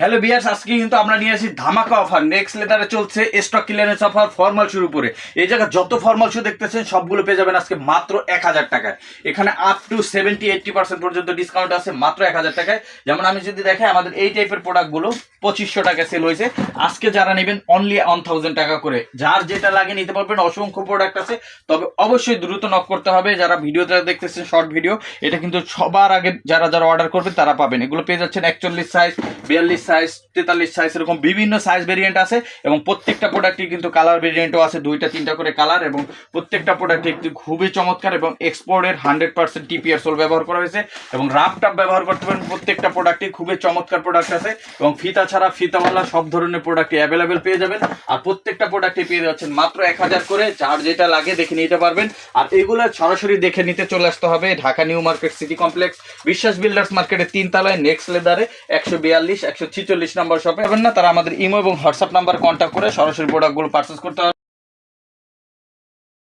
Hello বিয়ার্স আজকে কিন্তু আমরা নিয়ে আসি ধামাকা অফার নেক্সট লেটারে চলছে স্টক ক্লিয়ারেন্স অফার ফর্মাল শুরু করে। এই জায়গায় যত ফর্মাল শু দেখতেছেন, সবগুলো পেয়ে যাবেন আজকে মাত্র এক হাজার টাকায়। এখানে up to seventy eighty percent পর্যন্ত ডিসকাউন্ট আছে, মাত্র এক হাজার টাকায়। যেমন আমি যদি দেখাই, আমাদের এই টাইপের প্রোডাক্টগুলো পঁচিশশো টাকা সেল হয়েছে। আজকে যারা নেবেন অনলি ওয়ান থাউজেন্ড টাকা করে। যার যেটা লাগে নিতে পারবেন, অসংখ্য প্রোডাক্ট আছে। তবে অবশ্যই দ্রুত নক করতে হবে। যারা ভিডিওতে দেখতেছেন শর্ট ভিডিও এটা কিন্তু সবার আগে যারা যারা অর্ডার করবেন, তারা পাবেন। এগুলো পেয়ে যাচ্ছেন একচল্লিশ সাইজ বিয়াল্লিশ সাইজ তেতাল্লিশ সাইজ এরকম বিভিন্ন সাইজ ভেরিয়েন্ট আছে। এবং প্রত্যেকটা প্রোডাক্টই কিন্তু কালার ভেরিয়েন্টও আছে। দুইটা, তিনটা করে কালার এবং প্রত্যেকটা প্রোডাক্ট একটি খুবই চমৎকার এবং এক্সপোর্টের হান্ড্রেড পার্সেন্ট টিপিআর সোল ব্যবহার করা হয়েছে। এবং রাফ টাপ ব্যবহার করতে পারেন প্রত্যেকটা প্রোডাক্টই খুবই চমৎকার প্রোডাক্ট আছে। এবং ফিতা ছাড়া ফিতাওয়ালা সব ধরনের প্রোডাক্ট অ্যাভেলেবেল পেয়ে যাবেন। আর প্রত্যেকটা প্রোডাক্টই পেয়ে যাচ্ছেন মাত্র এক হাজার করে। যার যেটা লাগে দেখে নিতে পারবেন। আর এগুলো সরাসরি দেখে নিতে চলে আসতে হবে Dhaka new market city complex. Biswas builders মার্কেটের তিন তলায় নেক্সট লেদারে একশো বিয়াল্লিশ, একশো ছিচল্লিশ নম্বর শপে পাবেন না, তারা আমাদের ইমো এবং হোয়াটসঅ্যাপ নাম্বার কন্ট্যাক্ট করে সরাসরি প্রোডাক্টগুলো পার্চেস করতে